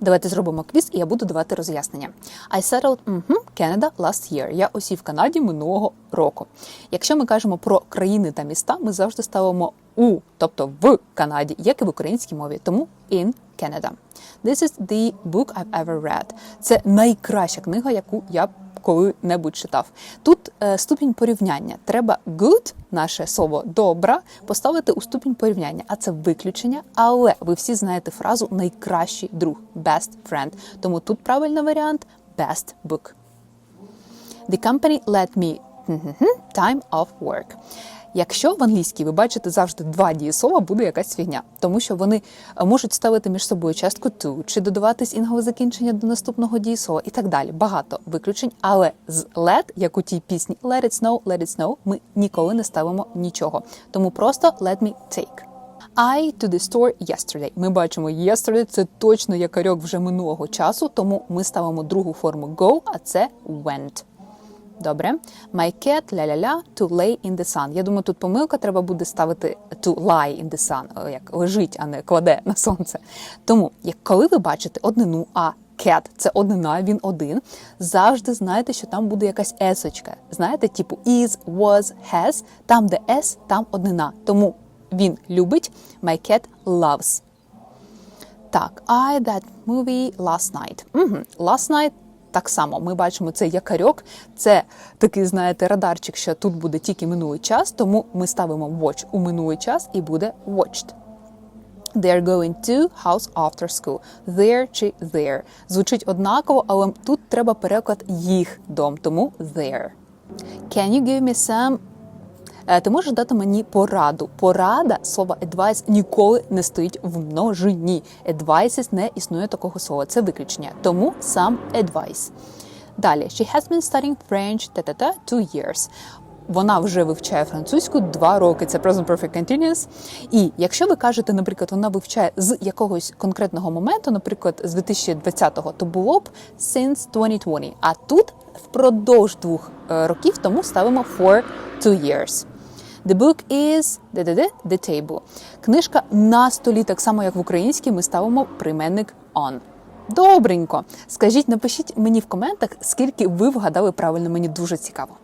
Давайте зробимо квіз, і я буду давати роз'яснення. I settled mm Canada last year. Я осів в Канаді минулого року. Якщо ми кажемо про країни та міста, ми завжди ставимо у, тобто в Канаді, як і в українській мові, тому in Canada. This is the book I've ever read. Це найкраща книга, яку я коли-небудь читав. Тут е, ступінь порівняння. Треба good, наше слово добра, поставити у ступінь порівняння, а це виключення. Але ви всі знаєте фразу найкращий друг best friend. Тому тут правильний варіант best book. The company let me time of work. Якщо в англійській ви бачите завжди два дієслова, буде якась фігня, тому що вони е, можуть ставити між собою частку to, чи додаватись інгове закінчення до наступного дієслова і так далі. Багато виключень, але з let, як у тій пісні Let it snow, let it snow, ми ніколи не ставимо нічого. Тому просто let me take. I to the store yesterday. Ми бачимо yesterday – це точно якорьок вже минулого часу, тому ми ставимо другу форму go, а це went. Добре. My cat ля-ля-ля to lay in the sun. Я думаю, тут помилка треба буде ставити to lie in the sun, е, як лежить, а не кладе на сонце. Тому, як коли ви бачите однину, а cat – це однина, він один, завжди знайте, що там буде якась есочка. Знаєте, типу is, was, has, там, де s, там однина. Тому він любить, my cat loves. Так, I that movie last night. Угу. Last night так само ми бачимо цей якарьок, Це такий, знаєте, радарчик, що тут буде тільки минулий час, тому ми ставимо watch у минулий час і буде watched. They're going to house after school. There чи there. Звучить однаково, але тут треба переклад їх дом, тому there. Can you give me some Ти можеш дати мені пораду. Порада слово advice ніколи не стоїть в множині. Advices не існує такого слова. Це виключення. Тому сам advice. Далі she has been studying French та-та-та two years. Вона вже вивчає французьку два роки. Це present perfect continuous. І якщо ви кажете, наприклад, вона вивчає з якогось конкретного моменту, наприклад, з 2020-го, то було б since 2020. А тут впродовж двох е, років, тому ставимо for two years. The book is the table. Книжка на столі, так само як в українській, ми ставимо прийменник on. Добренько. Скажіть, напишіть мені в коментах, скільки ви вгадали правильно, мені дуже цікаво.